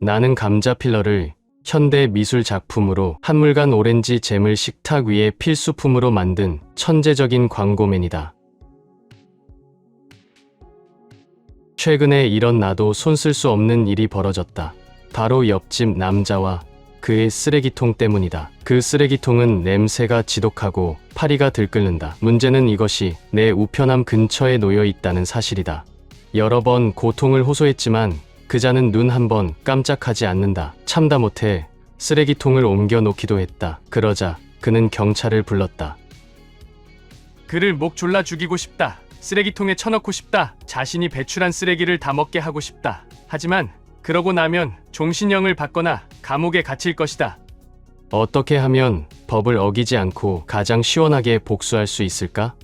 나는 감자 필러를 현대 미술 작품으로 한물간 오렌지 잼을 식탁 위에 필수품으로 만든 천재적인 광고맨이다. 최근에 이런 나도 손쓸 수 없는 일이 벌어졌다. 바로 옆집 남자와 그의 쓰레기통 때문이다. 그 쓰레기통은 냄새가 지독하고 파리가 들끓는다. 문제는 이것이 내 우편함 근처에 놓여 있다는 사실이다. 여러 번 고통을 호소했지만 그자는 눈 한 번 깜짝하지 않는다. 참다 못해 쓰레기통을 옮겨 놓기도 했다. 그러자 그는 경찰을 불렀다. 그를 목 졸라 죽이고 싶다. 쓰레기통에 쳐넣고 싶다. 자신이 배출한 쓰레기를 다 먹게 하고 싶다. 하지만 그러고 나면 종신형을 받거나 감옥에 갇힐 것이다. 어떻게 하면 법을 어기지 않고 가장 시원하게 복수할 수 있을까?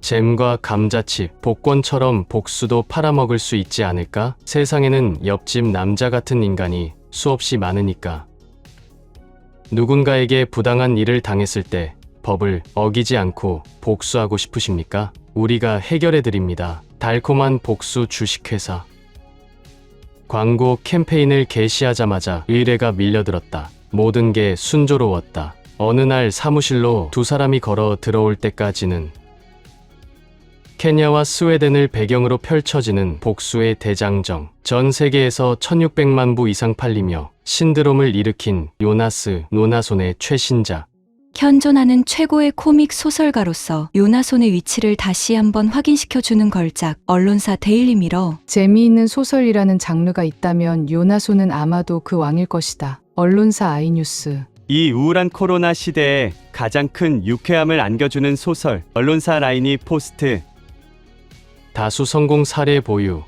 잼과 감자칩, 복권처럼 복수도 팔아먹을 수 있지 않을까? 세상에는 옆집 남자 같은 인간이 수없이 많으니까. 누군가에게 부당한 일을 당했을 때 법을 어기지 않고 복수하고 싶으십니까? 우리가 해결해 드립니다. 달콤한 복수 주식회사. 광고 캠페인을 개시하자마자 의뢰가 밀려들었다. 모든 게 순조로웠다. 어느 날 사무실로 두 사람이 걸어 들어올 때까지는 케냐와 스웨덴을 배경으로 펼쳐지는 복수의 대장정. 전 세계에서 1600만 부 이상 팔리며 신드롬을 일으킨 요나스 노나손의 최신작. 현존하는 최고의 코믹 소설가로서 요나손의 위치를 다시 한번 확인시켜주는 걸작 언론사 데일리미러 재미있는 소설이라는 장르가 있다면 요나소는 아마도 그 왕일 것이다. 언론사 아이뉴스. 이 우울한 코로나 시대에 가장 큰 유쾌함을 안겨주는 소설 언론사 라인이 포스트 다수 성공 사례 보유.